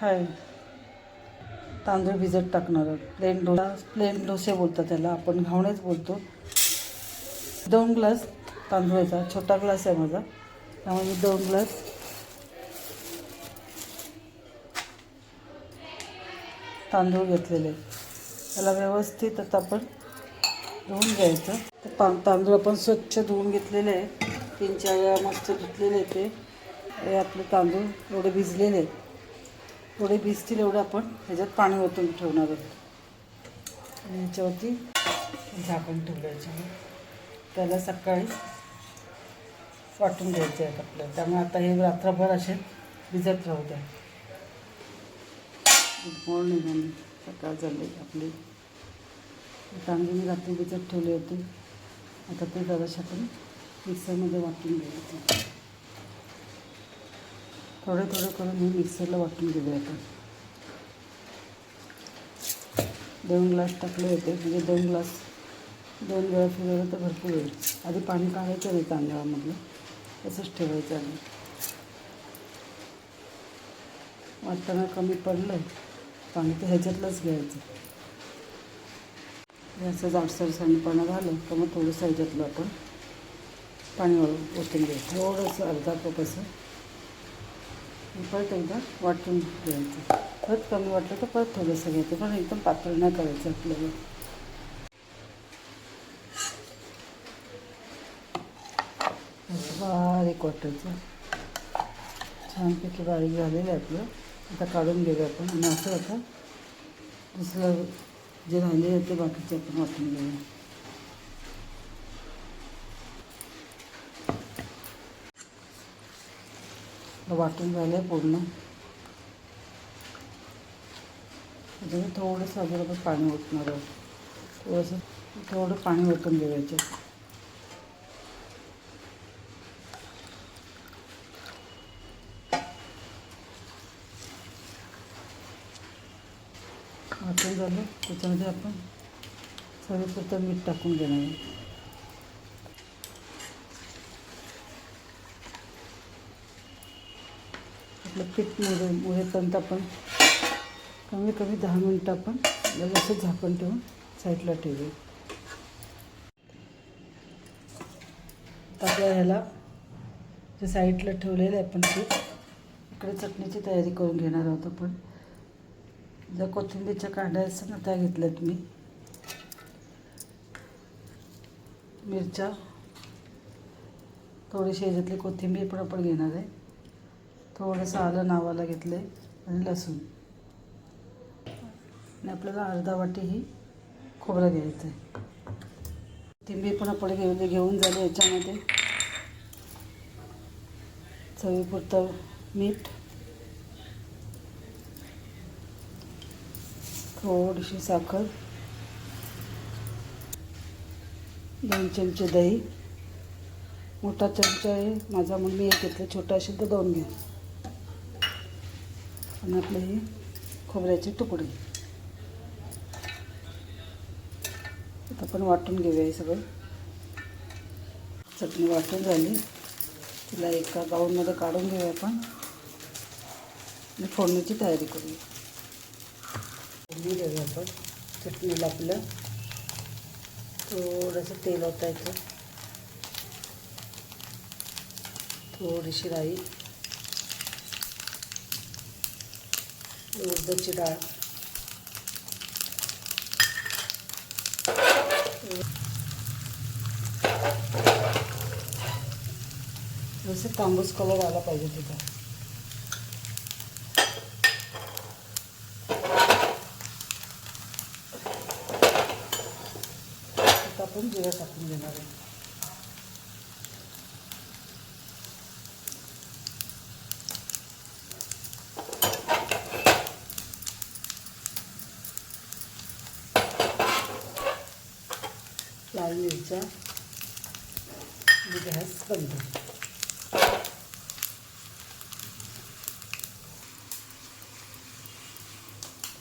हाय. तांदूळ भिजत टाकणार प्लेन डोसा प्लेन डोसे बोलतात त्याला. आपण घावणेच बोलतो. दोन ग्लास तांदूळाचा छोटा ग्लास आहे माझा. त्यामुळे मी दोन ग्लास तांदूळ घेतलेले त्याला व्यवस्थित आता आपण धुवून घ्यायचं. ते पा तांदूळ आपण स्वच्छ धुवून घेतलेले आहे तीन चार वेळा मस्त धुतलेले आहे ते. आपले तांदूळ एवढे भिजलेले आहेत. थोडे भिजतील एवढं आपण ह्याच्यात पाणी ओतून ठेवणार आहोत. आणि ह्याच्यावरती झाकण ठेवलं त्याला सकाळी वाटून घ्यायचे आहेत आपल्याला त्यामुळे आता हे रात्रभर असे भिजत राहू द्या. गुड मॉर्निंग सकाळ झाली आपली. तांदूळ मी रात्री भिजत ठेवले होते. आता ते जराशे आपण मिक्सरमध्ये वाटून घ्यायचे. थोडं थोडं करून मी मिक्सरला वाटून दिले आपण दोन ग्लास टाकले होते म्हणजे दोन ग्लास दोन वेळा फिरवलं तर भरपूर होईल. आधी पाणी काढायचं नाही तांदळामधलं तसंच ठेवायचं आहे वाटताना कमी पडलं पाणी तर ह्याच्यातलंच घ्यायचं. असं जाडसर सांडपाणं झालं तर मग थोडंसं ह्याच्यातलं आपण पाणी वाळून ओतून घ्यायचं थोडंसं अर्धा कप असं. परत एकदा वाटून घ्यायचं. परत कमी वाटलं तर परत थोडंसं घ्यायचं पण एकदम पातळ नाही करायचं आपल्याला. बारीक वाटायचं. छानपैकी बारीक झालेलं आहे आपलं. आता काढून घेऊया आपण. आणि असं आता दुसरं जे राहिलेलं ते बाकीचे आपण वाटून घेऊया. वाटून झालं आहे पूर्ण. त्याच्यामध्ये थोडंसं अगोदर पाणी ओतणार आहे. थोडंसं थोडं पाणी ओतून देवायचं वाटून झालं त्याच्यामध्ये आपण सगळीपुरतं मीठ टाकून देणार आहे. आपलं पीठ मुळे मुळेपर्यंत आपण कमी कमी दहा मिनटं आपण व्यवस्थित झाकण ठेवून साईडला ठेवूया. आता आपल्या ह्याला जे साईडला ठेवलेलं आहे आपण पीठ इकडे चटणीची तयारी करून घेणार आहोत आपण. ज्या कोथिंबीरच्या कांड्या असतात ना त्या घेतल्यात मी. मिरच्या. थोडीशी ह्याच्यातली कोथिंबीर पण आपण घेणार आहे. थोडंसं आलं नावाला घेतलं आहे आणि लसूण. आणि आपल्याला अर्धा वाटी ही खोबरं घ्यायचं आहे तिंबी पण आपण घेऊन घेऊन झाले याच्यामध्ये. चवीपुरतं मीठ. थोडीशी साखर. दोन चमचे दही. मोठा चमचा आहे. माझा म्हणून मी एक घेतलं. छोटा असेल तर दोन घ्या आणि आपले हे खोबऱ्याचे तुकडे. आता आपण वाटून घेऊया हे सगळं. चटणी वाटून झाली. तिला एका बाऊलमध्ये काढून घेऊया आपण. आणि फोडणीची तयारी करूया. फोडणी देऊया आपण. चटणीला आपलं थोडंसं तेल ओतायचं. थोडीशी राई. उडदाची डाळ. जसे तांबूस कलर आला पाहिजे तिथं. आपण जिरा टाकून घेणार आहे. लाल मिरच्या गॅस बंद.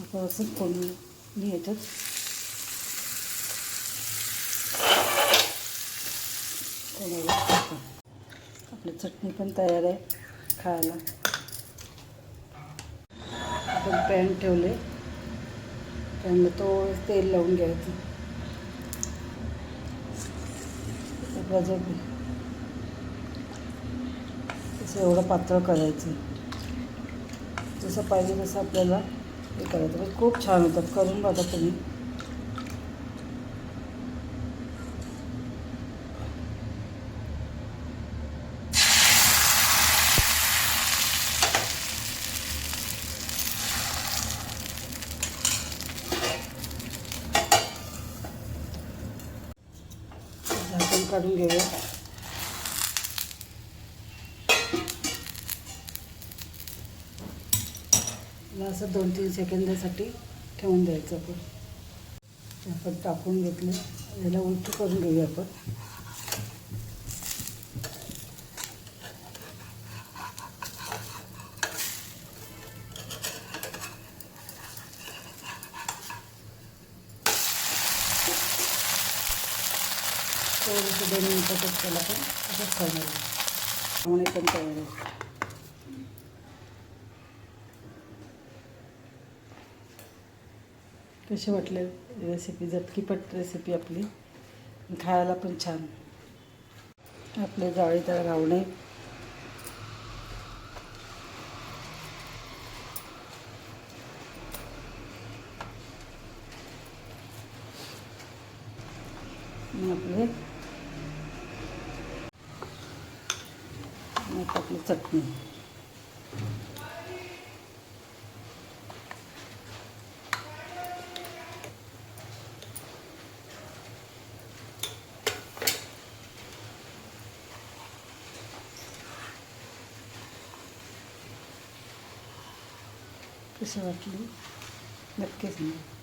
आता असं फोडणी याच्यात आपली चटणी पण तयार आहे खायला. आपण पॅन ठेवले पॅनला तो तेल लावून घ्यायचं. एक तसं एवढं पातळ करायचं. जसं पाहिजे तसं आपल्याला हे करायचं. म्हणजे खूप छान होतात करून बघा तुम्ही झाकण काढून घेऊया. असं दोन तीन सेकंदासाठी ठेवून द्यायचं आपण. आपण टाकून घेतलं. याला उलटी करून घेऊया आपण. थोडंसं दोन मिनटातच त्याला पण असंच करणार आहे त्यामुळे पण तयार आहे कसे वाटले रेसिपी झटकीपट रेसिपी आपली. खायला पण छान. आपले जाळीदार रावणे. आणि आपले आता आपली चटणी? कसं वाटली? नक्कीच नाही.